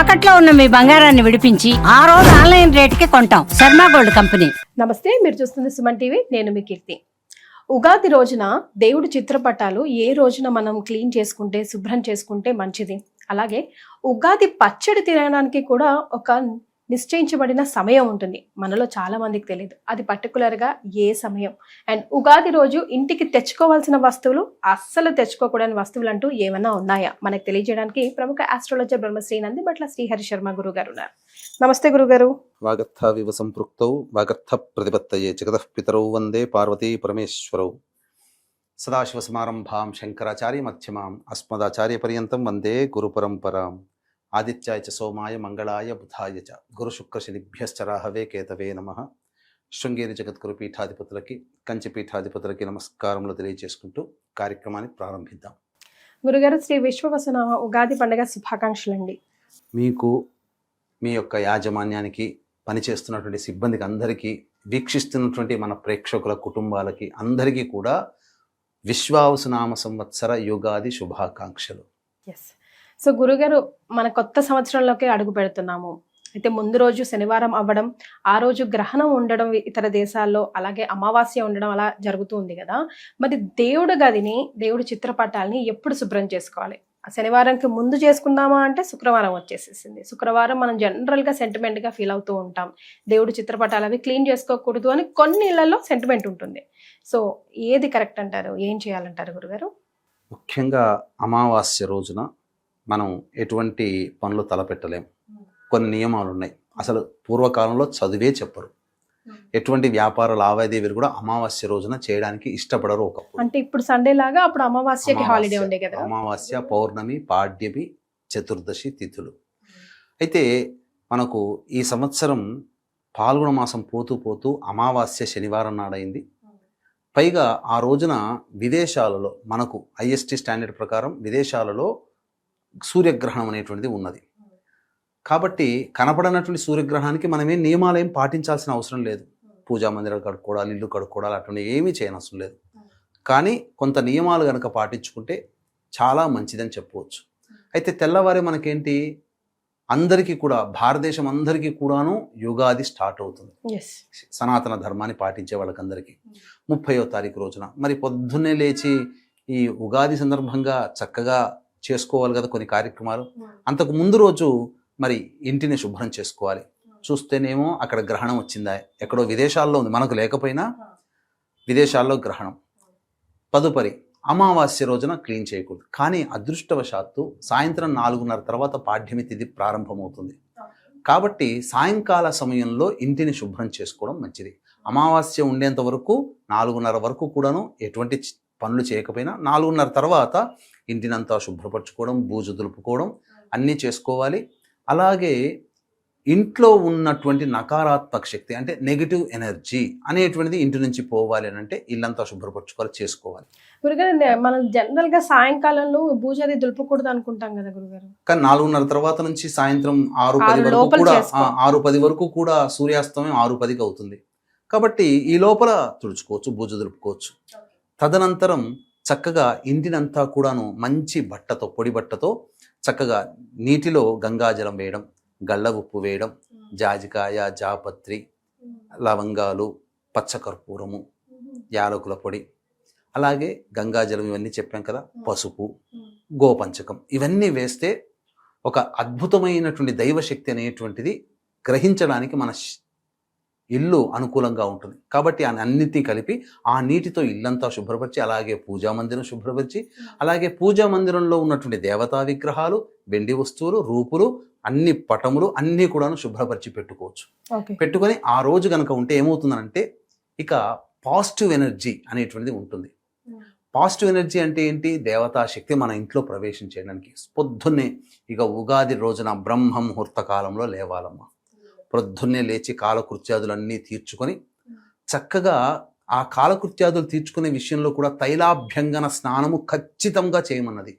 తాకట్లో ఉన్న మీ బంగారాన్ని విడిపించి ఆ రోజు ఆన్లైన్ రేటుకి కొంటాం. Sharma gold company. నమస్తే మీరు చూస్తుంది సుమన్ టీవీ. నేను మీ కీర్తి. ఉగాది రోజున దేవుడి చిత్రపటాలు ఏ రోజున మనం క్లీన్ చేసుకుంటే శుభ్రం చేసుకుంటే మంచిది? అలాగే ఉగాది పచ్చడి తినడానికి కూడా ఒక నిశ్చయించబడిన సమయం ఉంటుంది. మనలో చాలా మందికి తెలియదు అది పర్టికులర్గా ఏ సమయం? అండ్ ఉగాది రోజు ఇంటికి తెచ్చుకోవాల్సిన వస్తువులు అస్సలు తెచ్చుకోకూడని వస్తువులు అంటూ ఏమైనా ఉన్నాయా? మనకు తెలియజేయడానికి ప్రముఖ ఆస్ట్రాలజర్ బ్రహ్మశ్రీ నందిబట్ల శ్రీహరి శర్మ గురువు గారు ఉన్నారు. నమస్తే గురుగారు. వాగర్థావివ సంపృక్తౌ వాగర్థ ప్రతిపత్తయే జగతః పితరౌ వందే పార్వతీ పరమేశ్వరౌ. సదాశివసమారంభాం శంకరాచార్య మధ్యమాం అస్మదాచార్యపర్యంతం వందే గురుపరంపరాం ఆదిత్యాయ చ సోమాయ మంగళాయ బుధాయ చ గురుశుక్రశనిభ్యశ్చ రాహవే కేతవే నమ. శృంగేరి జగద్గురు పీఠాధిపతులకి కంచి పీఠాధిపతులకి నమస్కారములు తెలియజేసుకుంటూ కార్యక్రమాన్ని ప్రారంభిద్దాం. గురుగారు శ్రీ విశ్వవసనామ ఉగాది పండుగ శుభాకాంక్షలు అండి మీకు మీ యొక్క యాజమాన్యానికి పనిచేస్తున్నటువంటి సిబ్బందికి అందరికీ వీక్షిస్తున్నటువంటి మన ప్రేక్షకుల కుటుంబాలకి అందరికీ కూడా విశ్వావసునామ సంవత్సర యుగాది శుభాకాంక్షలు. ఎస్ సో గురుగారు మన కొత్త సంవత్సరంలోకి అడుగు పెడుతున్నాము. అయితే ముందు రోజు శనివారం అవ్వడం ఆ రోజు గ్రహణం ఉండడం ఇతర దేశాల్లో అలాగే అమావాస్య ఉండడం అలా జరుగుతూ ఉంది కదా. మరి దేవుడు గదిని దేవుడి చిత్రపటాలని ఎప్పుడు శుభ్రం చేసుకోవాలి? శనివారంకి ముందు చేసుకుందామా అంటే శుక్రవారం వచ్చేసేసింది. శుక్రవారం మనం జనరల్గా సెంటిమెంట్గా ఫీల్ అవుతూ ఉంటాం. దేవుడి చిత్రపటాలు అవి క్లీన్ చేసుకోకూడదు అని కొన్ని ఇళ్ళలో సెంటిమెంట్ ఉంటుంది. సో ఏది కరెక్ట్ అంటారు? ఏం చేయాలంటారు గురుగారు? ముఖ్యంగా అమావాస్య రోజున మనం ఎటువంటి పనులు తలపెట్టలేం. కొన్ని నియమాలు ఉన్నాయి అసలు పూర్వకాలంలో చదివే చెప్పరు. ఎటువంటి వ్యాపార లావాదేవీలు కూడా అమావాస్య రోజున చేయడానికి ఇష్టపడరు ఒకప్పుడు. అంటే ఇప్పుడు సండే లాగా అప్పుడు అమావాస్యకి హాలిడే అమావాస్య, ఉండే కదా? అమావాస్య పౌర్ణమి పాడ్యమి చతుర్దశి తిథులు. అయితే మనకు ఈ సంవత్సరం పాల్గొన మాసం పోతూ పోతూ అమావాస్య శనివారం నాడైంది. పైగా ఆ రోజున విదేశాలలో మనకు ఐఎస్టి స్టాండర్డ్ ప్రకారం విదేశాలలో సూర్యగ్రహణం అనేటువంటిది ఉన్నది. కాబట్టి కనపడనటువంటి సూర్యగ్రహణానికి మనమేం నియమాలు ఏం పాటించాల్సిన అవసరం లేదు. పూజా మందిరాలు కడుక్కోవడాలు ఇల్లు కడుక్కోవడాలు అటువంటి ఏమీ చేయనవసరం లేదు. కానీ కొంత నియమాలు కనుక పాటించుకుంటే చాలా మంచిదని చెప్పవచ్చు. అయితే తెల్లవారే మనకేంటి? అందరికీ కూడా భారతదేశం అందరికీ కూడాను యుగాది స్టార్ట్ అవుతుంది. సనాతన ధర్మాన్ని పాటించే వాళ్ళకందరికీ. ముప్పయో తారీఖు రోజున. మరి పొద్దున్నే లేచి ఈ ఉగాది సందర్భంగా చక్కగా చేసుకోవాలి కదా కొన్ని కార్యక్రమాలు. అంతకు ముందు రోజు మరి ఇంటిని శుభ్రం చేసుకోవాలి. చూస్తేనేమో అక్కడ గ్రహణం వచ్చిందా? ఎక్కడో విదేశాల్లో ఉంది. మనకు లేకపోయినా విదేశాల్లో గ్రహణం. తదుపరి అమావాస్య రోజున క్లీన్ చేయకూడదు. కానీ అదృష్టవశాత్తు సాయంత్రం నాలుగున్నర తర్వాత పాఠ్యమి తిథి ప్రారంభమవుతుంది. కాబట్టి సాయంకాల సమయంలో ఇంటిని శుభ్రం చేసుకోవడం మంచిది. అమావాస్య ఉండేంత వరకు నాలుగున్నర వరకు కూడాను ఎటువంటి పనులు చేయకపోయినా నాలుగున్నర తర్వాత ఇంటినంతా శుభ్రపరచుకోవడం బూజు దులుపుకోవడం అన్నీ చేసుకోవాలి. అలాగే ఇంట్లో ఉన్నటువంటి నకారాత్మక శక్తి అంటే నెగిటివ్ ఎనర్జీ అనేటువంటిది ఇంటి నుంచి పోవాలి అని అంటే ఇల్లంతా శుభ్రపరచుకోవాలి చేసుకోవాలి. గురుగారు మనం జనరల్గా సాయంకాలంలో బూజాది దులపకూడదు అనుకుంటాం కదా గురుగారు. కానీ నాలుగున్నర తర్వాత నుంచి సాయంత్రం ఆరు పది వరకు కూడా ఆరు పది వరకు కూడా సూర్యాస్తమయం ఆరు పదికి అవుతుంది. కాబట్టి ఈ లోపల తుడుచుకోవచ్చు బూజు దులుపుకోవచ్చు. తదనంతరం చక్కగా ఇంటినంతా కూడాను మంచి బట్టతో పొడి బట్టతో చక్కగా నీటిలో గంగాజలం వేయడం గళ్ళ ఉప్పు వేయడం జాజికాయ జాపత్రి లవంగాలు పచ్చకర్పూరము యాలకుల పొడి అలాగే గంగాజలం ఇవన్నీ చెప్పాం కదా పసుపు గోపంచకం ఇవన్నీ వేస్తే ఒక అద్భుతమైనటువంటి దైవశక్తి అనేటువంటిది గ్రహించడానికి మన ఇల్లు అనుకూలంగా ఉంటుంది. కాబట్టి ఆ అన్నిటినీ కలిపి ఆ నీటితో ఇల్లంతా శుభ్రపరిచి అలాగే పూజా మందిరం శుభ్రపరిచి అలాగే పూజా మందిరంలో ఉన్నటువంటి దేవతా విగ్రహాలు వెండి వస్తువులు రూపులు అన్ని పటములు అన్నీ కూడాను శుభ్రపరిచి పెట్టుకోవచ్చు. పెట్టుకొని ఆ రోజు కనుక ఉంటే ఏమవుతుందంటే ఇక పాజిటివ్ ఎనర్జీ అనేటువంటిది ఉంటుంది. పాజిటివ్ ఎనర్జీ అంటే ఏంటి? దేవతా శక్తి మన ఇంట్లో ప్రవేశం చేయడానికి పొద్దున్నే ఇక ఉగాది రోజున బ్రహ్మ ముహూర్త కాలంలో లేవాలమ్మా. ప్రొద్దున్నే లేచి కాలకృత్యాదులన్నీ తీర్చుకొని చక్కగా ఆ కాలకృత్యాదులు తీర్చుకునే విషయంలో కూడా తైలాభ్యంగన స్నానము ఖచ్చితంగా చేయమన్నది.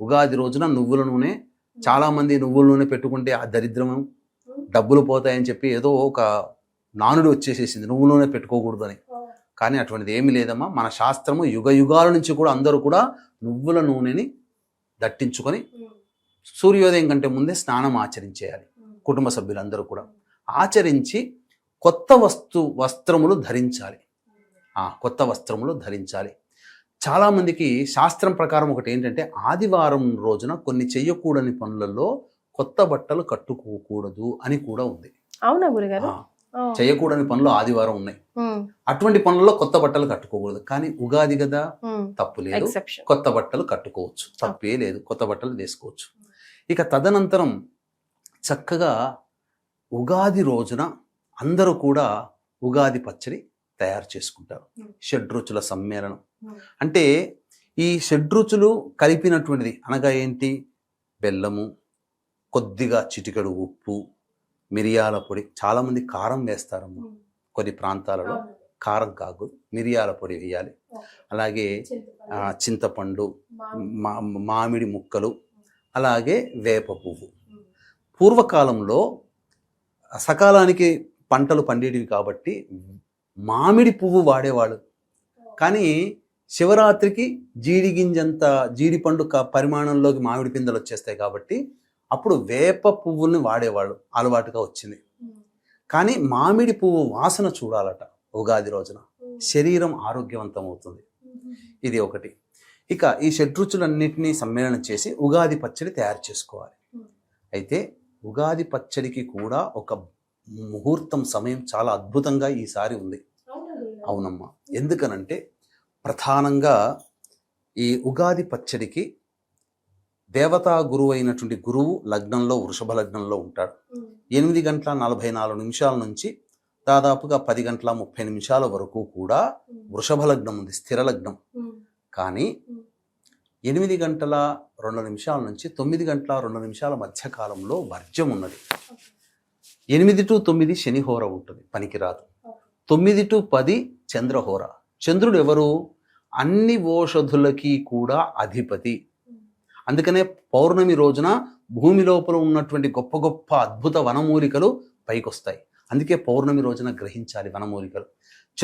ఉగాది రోజున నువ్వుల నూనె చాలామంది నువ్వుల నూనె పెట్టుకుంటే ఆ దరిద్రము డబ్బులు పోతాయని చెప్పి ఏదో ఒక నానుడు వచ్చేసేసింది. నువ్వుల నూనె పెట్టుకోకూడదు అని కానీ అటువంటిది ఏమీ లేదమ్మా. మన శాస్త్రము యుగ యుగాల నుంచి కూడా అందరూ కూడా నువ్వుల నూనెని దట్టించుకొని సూర్యోదయం కంటే ముందే స్నానం ఆచరించేయాలి. కుటుంబ సభ్యులందరూ కూడా. ఆచరించి కొత్త వస్తు వస్త్రములు ధరించాలి. ఆ కొత్త వస్త్రములు ధరించాలి. చాలామందికి శాస్త్రం ప్రకారం ఒకటి ఏంటంటే ఆదివారం రోజున కొన్ని చెయ్యకూడని పనులలో కొత్త బట్టలు కట్టుకోకూడదు అని కూడా ఉంది. అవునా గురుగారు? చేయకూడని పనులు ఆదివారం ఉన్నాయి. అటువంటి పనుల్లో కొత్త బట్టలు కట్టుకోకూడదు. కానీ ఉగాది కదా తప్పు లేదు. కొత్త బట్టలు కట్టుకోవచ్చు. తప్పే లేదు. కొత్త బట్టలు వేసుకోవచ్చు. ఇక తదనంతరం చక్కగా ఉగాది రోజున అందరూ కూడా ఉగాది పచ్చడి తయారు చేసుకుంటారు. షడ్రుచుల సమ్మేళనం. అంటే ఈ షడ్రుచులు కలిపినటువంటిది అనగా ఏంటి? బెల్లము కొద్దిగా చిటికెడు ఉప్పు మిరియాల పొడి. చాలామంది కారం వేస్తారమ్మ కొన్ని ప్రాంతాలలో కారం కాకు మిరియాల పొడి వేయాలి. అలాగే చింతపండు. మా మామిడి ముక్కలు. అలాగే వేప పువ్వు. పూర్వకాలంలో సకాలానికి పంటలు పండేటివి కాబట్టి మామిడి పువ్వు వాడేవాళ్ళు. కానీ శివరాత్రికి జీడి గింజంత జీడిపండు క- పరిమాణంలోకి మామిడి పిందెలు వచ్చేస్తాయి కాబట్టి అప్పుడు వేప పువ్వుల్ని వాడేవాళ్ళు అలవాటుగా వచ్చింది. కానీ మామిడి పువ్వు వాసన చూడాలట ఉగాది రోజున. శరీరం ఆరోగ్యవంతం అవుతుంది. ఇది ఒకటి. ఇక ఈ షడ్రుచులన్నింటినీ సమ్మేళనం చేసి ఉగాది పచ్చడి తయారు చేసుకోవాలి. అయితే ఉగాది పచ్చడికి కూడా ఒక ముహూర్తం సమయం చాలా అద్భుతంగా ఈసారి ఉంది. అవునమ్మా. ఎందుకనంటే ప్రధానంగా ఈ ఉగాది పచ్చడికి దేవతా గురువు అయినటువంటి గురువు లగ్నంలో వృషభ లగ్నంలో ఉంటాడు. ఎనిమిది గంటల నలభై నాలుగు నిమిషాల నుంచి దాదాపుగా పది గంటల ముప్పై నిమిషాల వరకు కూడా వృషభ లగ్నం ఉంది స్థిర లగ్నం. కానీ ఎనిమిది గంటల రెండు నిమిషాల నుంచి తొమ్మిది గంటల రెండు నిమిషాల మధ్య కాలంలో వర్జం ఉన్నది. ఎనిమిది టు తొమ్మిది శనిహోర ఉంటుంది పనికిరాదు. తొమ్మిది టు పది చంద్రహోర చంద్రుడు ఎవరు? అన్ని ఓషధులకి కూడా అధిపతి. అందుకనే పౌర్ణమి రోజున భూమి లోపల ఉన్నటువంటి గొప్ప గొప్ప అద్భుత వనమూలికలు పైకొస్తాయి. అందుకే పౌర్ణమి రోజున గ్రహించాలి వనమూలికలు.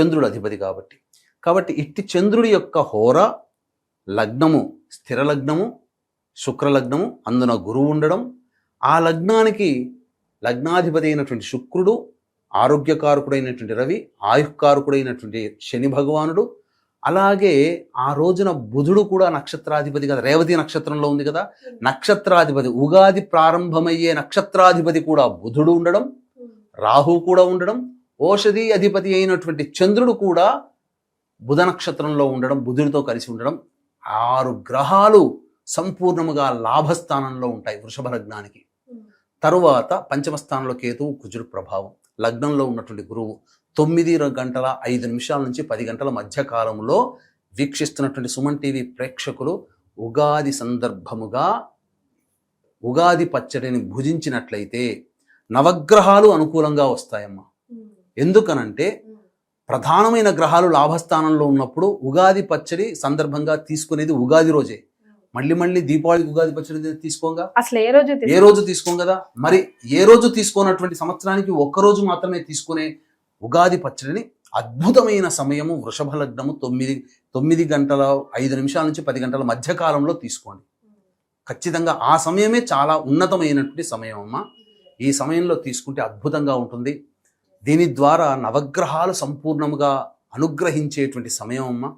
చంద్రుడు అధిపతి కాబట్టి. కాబట్టి ఇట్టి చంద్రుడి యొక్క హోర లగ్నము స్థిర లగ్నము శుక్ర లగ్నము అందున గురువు ఉండడం. ఆ లగ్నానికి లగ్నాధిపతి అయినటువంటి శుక్రుడు ఆరోగ్యకారకుడైనటువంటి రవి ఆయుకారకుడైనటువంటి శని భగవానుడు. అలాగే ఆ రోజున బుధుడు కూడా నక్షత్రాధిపతి కదా రేవతి నక్షత్రంలో ఉంది కదా. నక్షత్రాధిపతి ఉగాది ప్రారంభమయ్యే నక్షత్రాధిపతి కూడా బుధుడు ఉండడం. రాహు కూడా ఉండడం. ఓషధి అధిపతి అయినటువంటి చంద్రుడు కూడా బుధ నక్షత్రంలో ఉండడం బుధుడితో కలిసి ఉండడం. ఆరు గ్రహాలు సంపూర్ణముగా లాభస్థానంలో ఉంటాయి వృషభ లగ్నానికి. తరువాత పంచమ స్థానంలో కేతువు కుజుడు ప్రభావం. లగ్నంలో ఉన్నటువంటి గురువు తొమ్మిది గంటల ఐదు నిమిషాల నుంచి పది గంటల మధ్య కాలంలో వీక్షిస్తున్నటువంటి సుమన్ టీవీ ప్రేక్షకులు ఉగాది సందర్భముగా ఉగాది పచ్చడిని భుజించినట్లయితే నవగ్రహాలు అనుకూలంగా వస్తాయమ్మా. ఎందుకనంటే ప్రధానమైన గ్రహాలు లాభస్థానంలో ఉన్నప్పుడు ఉగాది పచ్చడి సందర్భంగా తీసుకునేది ఉగాది రోజే. మళ్ళీ మళ్ళీ దీపావళికి ఉగాది పచ్చడి తీసుకోగా? అసలు ఏ రోజు ఏ రోజు తీసుకోం కదా? మరి ఏ రోజు తీసుకోనటువంటి సంవత్సరానికి ఒక్క రోజు మాత్రమే తీసుకునే ఉగాది పచ్చడిని అద్భుతమైన సమయము వృషభ లగ్నము తొమ్మిది తొమ్మిది గంటల ఐదు నిమిషాల నుంచి పది గంటల మధ్య కాలంలో తీసుకోండి. ఖచ్చితంగా ఆ సమయమే చాలా ఉన్నతమైనటువంటి సమయం అమ్మా ఈ సమయంలో తీసుకుంటే అద్భుతంగా ఉంటుంది. దీని ద్వారా నవగ్రహాలు సంపూర్ణముగా అనుగ్రహించేటువంటి సమయం అమ్మా.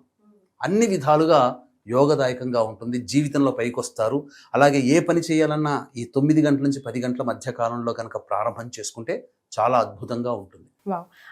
అన్ని విధాలుగా యోగదాయకంగా ఉంటుంది. జీవితంలో పైకొస్తారు. అలాగే ఏ పని చేయాలన్నా ఈ తొమ్మిది గంటల నుంచి పది గంటల మధ్య కాలంలో కనుక ప్రారంభం చేసుకుంటే చాలా అద్భుతంగా ఉంటుంది.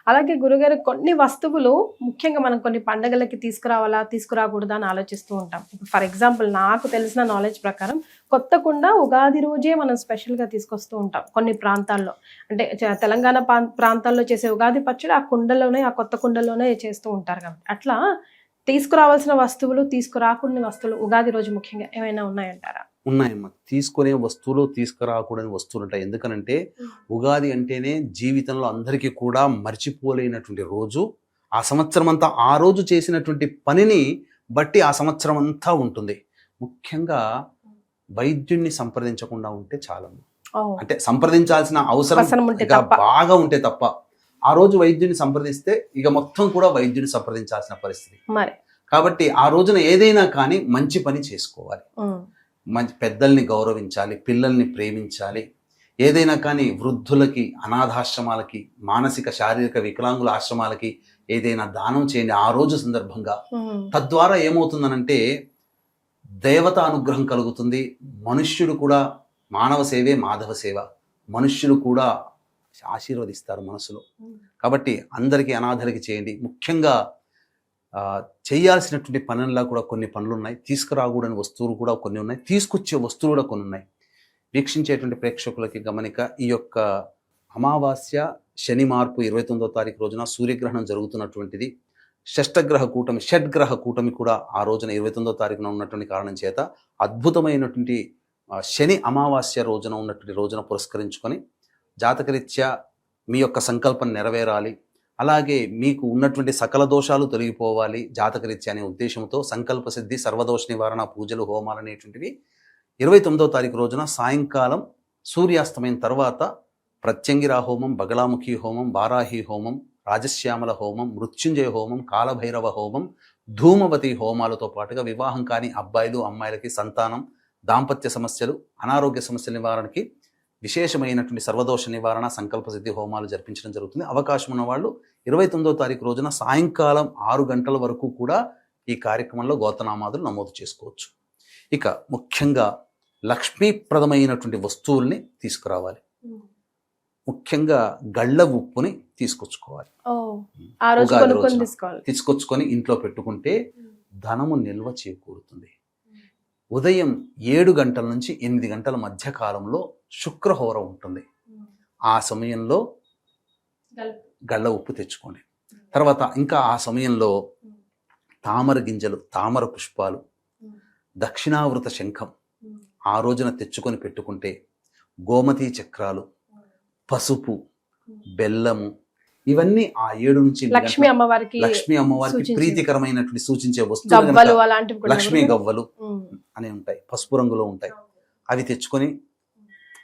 అలాగే గురుగారు కొన్ని వస్తువులు ముఖ్యంగా మనం కొన్ని పండగలకి తీసుకురావాలా తీసుకురాకూడదా అని ఆలోచిస్తూ ఉంటాం. ఫర్ ఎగ్జాంపుల్ నాకు తెలిసిన నాలెడ్జ్ ప్రకారం కొత్త కుండ ఉగాది రోజే మనం స్పెషల్గా తీసుకొస్తూ ఉంటాం కొన్ని ప్రాంతాల్లో. అంటే తెలంగాణ ప్రాం- ప్రాంతాల్లో చేసే ఉగాది పచ్చడి ఆ కుండలోనే ఆ కొత్త కుండలోనే చేస్తూ ఉంటారు కాబట్టి. అట్లా తీసుకురావాల్సిన వస్తువులు తీసుకురాకుండా వస్తువులు ఉగాది రోజు ముఖ్యంగా ఏమైనా ఉన్నాయంటారా? ఉన్నాయమ్మా. తీసుకునే వస్తువులు తీసుకురాకూడని వస్తువులు ఉంటాయి. ఎందుకనంటే ఉగాది అంటేనే జీవితంలో అందరికీ కూడా మర్చిపోలేనటువంటి రోజు. ఆ సంవత్సరం అంతా ఆ రోజు చేసినటువంటి పనిని బట్టి ఆ సంవత్సరం అంతా ఉంటుంది. ముఖ్యంగా వైద్యుణ్ణి సంప్రదించకుండా ఉంటే చాలమ్మా. ఓ, అంటే సంప్రదించాల్సిన అవసరం. బాగా ఉంటే తప్ప. ఆ రోజు వైద్యుని సంప్రదిస్తే ఇక మొత్తం కూడా వైద్యుని సంప్రదించాల్సిన పరిస్థితి. కాబట్టి ఆ రోజున ఏదైనా కానీ మంచి పని చేసుకోవాలి. మంచి పెద్దల్ని గౌరవించాలి పిల్లల్ని ప్రేమించాలి ఏదైనా కానీ వృద్ధులకి అనాథాశ్రమాలకి మానసిక శారీరక వికలాంగుల ఆశ్రమాలకి ఏదైనా దానం చేయండి ఆ రోజు సందర్భంగా. తద్వారా ఏమవుతుందనంటే దేవత అనుగ్రహం కలుగుతుంది. మనుష్యుడు కూడా మానవ సేవే మాధవ సేవ. మనుష్యులు కూడా ఆశీర్వదిస్తారు మనసులో. కాబట్టి అందరికీ అనాథలకి చేయండి. ముఖ్యంగా చేయాల్సినటువంటి పనుల్లో కూడా కొన్ని పనులు ఉన్నాయి తీసుకురాకూడని వస్తువులు కూడా కొన్ని ఉన్నాయి. తీసుకొచ్చే వస్తువులు కూడా కొన్ని ఉన్నాయి. వీక్షించేటువంటి ప్రేక్షకులకి గమనిక ఈ యొక్క అమావాస్య శని మార్పు ఇరవై తొమ్మిదో తారీఖు రోజున సూర్యగ్రహణం జరుగుతున్నటువంటిది. షష్టగ్రహ కూటమి షడ్గ్రహ కూటమి కూడా ఆ రోజున ఇరవై తొమ్మిదో తారీఖున ఉన్నటువంటి కారణం చేత అద్భుతమైనటువంటి శని అమావాస్య రోజున ఉన్నటువంటి రోజున పురస్కరించుకొని జాతకరీత్యా మీ యొక్క సంకల్పం నెరవేరాలి. అలాగే మీకు ఉన్నటువంటి సకల దోషాలు తొలగిపోవాలి జాతకరీత్యా అనే ఉద్దేశంతో సంకల్ప సిద్ధి సర్వదోష నివారణ పూజలు హోమాలు అనేటువంటివి ఇరవై తొమ్మిదో తారీఖు రోజున సాయంకాలం సూర్యాస్తమైన తర్వాత ప్రత్యంగిరా హోమం బగలాముఖి హోమం బారాహి హోమం రాజశ్యామల హోమం మృత్యుంజయ హోమం కాలభైరవ హోమం ధూమవతి హోమాలతో పాటుగా వివాహం కాని అబ్బాయిలు అమ్మాయిలకి సంతానం దాంపత్య సమస్యలు అనారోగ్య సమస్యల నివారణకి విశేషమైనటువంటి సర్వదోష నివారణ సంకల్ప సిద్ధి హోమాలు జరిపించడం జరుగుతుంది. అవకాశం ఉన్న వాళ్ళు ఇరవై తొమ్మిదో తారీఖు రోజున సాయంకాలం ఆరు గంటల వరకు కూడా ఈ కార్యక్రమంలో గోతనామాదులు నమోదు చేసుకోవచ్చు. ఇక ముఖ్యంగా లక్ష్మీప్రదమైనటువంటి వస్తువుల్ని తీసుకురావాలి. ముఖ్యంగా గళ్ళ ఉప్పుని తీసుకొచ్చుకోవాలి. తీసుకొచ్చుకొని ఇంట్లో పెట్టుకుంటే ధనము నిల్వ చేకూరుతుంది. ఉదయం ఏడు గంటల నుంచి ఎనిమిది గంటల మధ్య కాలంలో శుక్రహోర ఉంటుంది. ఆ సమయంలో గళ్ళ ఉప్పు తెచ్చుకోండి. తర్వాత ఇంకా ఆ సమయంలో తామర గింజలు తామర పుష్పాలు దక్షిణావృత శంఖం ఆ రోజున తెచ్చుకొని పెట్టుకుంటే గోమతి చక్రాలు పసుపు బెల్లము ఇవన్నీ ఆ ఏడు నుంచి లక్ష్మి అమ్మవారికి లక్ష్మీ అమ్మవారికి ప్రీతికరమైనటువంటి సూచించే వస్తువులు లక్ష్మీ గవ్వలు. అని ఉంటాయి. పసుపు రంగులో ఉంటాయి. అవి తెచ్చుకొని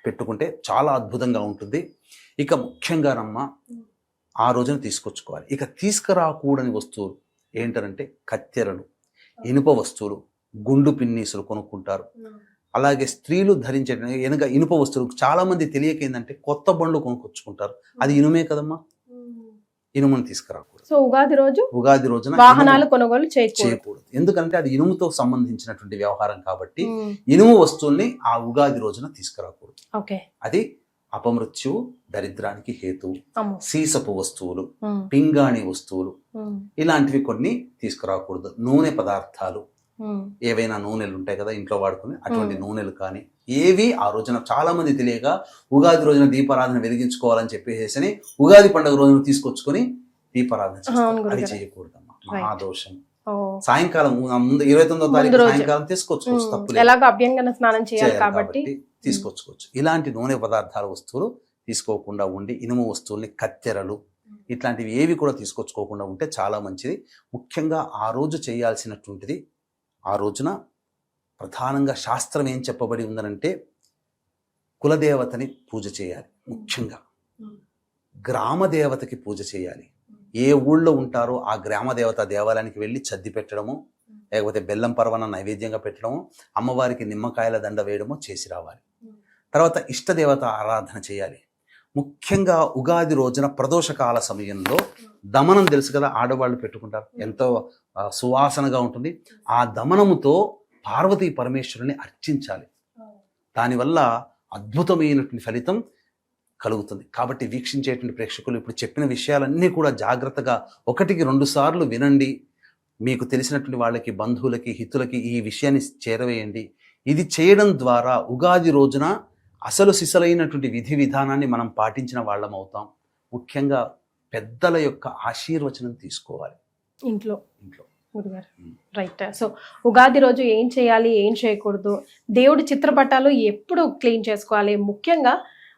పెట్టుకుంటే చాలా అద్భుతంగా ఉంటుంది. ఇక ముఖ్యంగానమ్మ ఆ రోజున తీసుకొచ్చుకోవాలి. ఇక తీసుకురాకూడని వస్తువులు ఏంటంటే కత్తెరలు ఇనుప వస్తువులు గుండు పిన్నీసులు కొనుక్కుంటారు. అలాగే స్త్రీలు ధరించే వెనుక ఇనుప వస్తువులు చాలామంది తెలియక ఏంటంటే కొత్త బండ్లు కొనుక్కొచ్చుకుంటారు. అది ఇనుమే కదమ్మా? ఇనుమును తీసుకురాకూడదు సో ఉగాది రోజు ఉగాది రోజున వాహనాలు కొనుగోలు చేయకూడదు ఎందుకంటే అది ఇనుముతో సంబంధించినటువంటి వ్యవహారం కాబట్టి. ఇనుము వస్తువుల్ని ఆ ఉగాది రోజున తీసుకురాకూడదు ఓకే అది అపమృత్యువు దరిద్రానికి అమ్మో సీసపు వస్తువులు. పింగాణి వస్తువులు. ఇలాంటివి కొన్ని తీసుకురాకూడదు నూనె పదార్థాలు. ఏవైనా నూనెలు ఉంటాయి కదా ఇంట్లో వాడుకుని అటువంటి. నూనెలు కానీ ఏవి ఆ రోజున చాలా మంది తెలియక ఉగాది రోజున దీపారాధన వెలిగించుకోవాలని చెప్పేసి ఉగాది పండుగ రోజున తీసుకొచ్చుకొని దీపారాధన అది. చేయకూడదమ్మా. మహాదోషం. సాయంకాలం ముందు ఇరవై తొమ్మిదో ముందు తారీఖు. సాయంకాలం తీసుకొచ్చుకోవచ్చు ఎలాగో అభ్యంగన స్నానం చేయాలి కాబట్టి. తీసుకొచ్చుకోవచ్చు. ఇలాంటి నూనె పదార్థాల వస్తువులు తీసుకోకుండా ఉండి ఇనుము వస్తువుల్ని కత్తెరలు ఇట్లాంటివి ఏవి కూడా తీసుకొచ్చుకోకుండా ఉంటే చాలా మంచిది. ముఖ్యంగా ఆ రోజు చేయాల్సినటువంటిది ఆ రోజున ప్రధానంగా శాస్త్రం ఏం చెప్పబడి ఉందనంటే కులదేవతని పూజ చేయాలి ముఖ్యంగా. గ్రామ దేవతకి పూజ చేయాలి. ఏ ఊళ్ళో ఉంటారో ఆ గ్రామ దేవత దేవాలయానికి వెళ్ళి చద్ది పెట్టడము లేకపోతే బెల్లం పరవన నైవేద్యంగా పెట్టడము అమ్మవారికి నిమ్మకాయల దండ వేయడము చేసి రావాలి. తర్వాత ఇష్టదేవత ఆరాధన చేయాలి. ముఖ్యంగా ఉగాది రోజున ప్రదోషకాల సమయంలో దమనం తెలుసు కదా ఆడవాళ్ళు పెట్టుకుంటారు. ఎంతో సువాసనగా ఉంటుంది. ఆ దమనముతో పార్వతీ పరమేశ్వరుని అర్చించాలి. దానివల్ల అద్భుతమైనటువంటి ఫలితం కలుగుతుంది. కాబట్టి వీక్షించేటువంటి ప్రేక్షకులు ఇప్పుడు చెప్పిన విషయాలన్నీ కూడా జాగ్రత్తగా ఒకటికి రెండు సార్లు వినండి. మీకు తెలిసినటువంటి వాళ్ళకి బంధువులకి హితులకి ఈ విషయాన్ని చేరవేయండి. ఇది చేయడం ద్వారా ఉగాది రోజున అసలు సిసలైనటువంటి విధి విధానాన్ని మనం పాటించిన వాళ్ళం అవుతాం. ముఖ్యంగా పెద్దల యొక్క ఆశీర్వచనం తీసుకోవాలి. ఇంట్లో. ఇంట్లో. గురుగారు రైట్ సో ఉగాది రోజు ఏం చేయాలి ఏం చేయకూడదు? దేవుడి చిత్రపటాలు ఎప్పుడు క్లీన్ చేసుకోవాలి? ముఖ్యంగా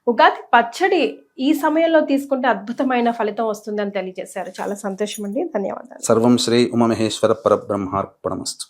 ఉగాది పచ్చడి ఈ సమయంలో తీసుకుంటే అద్భుతమైన ఫలితం వస్తుందని తెలియజేశారు. చాలా సంతోషం అండి ధన్యవాదాలు. సర్వం శ్రీ ఉమమహేశ్వర పరబ్రహ్మార్పణమస్తు.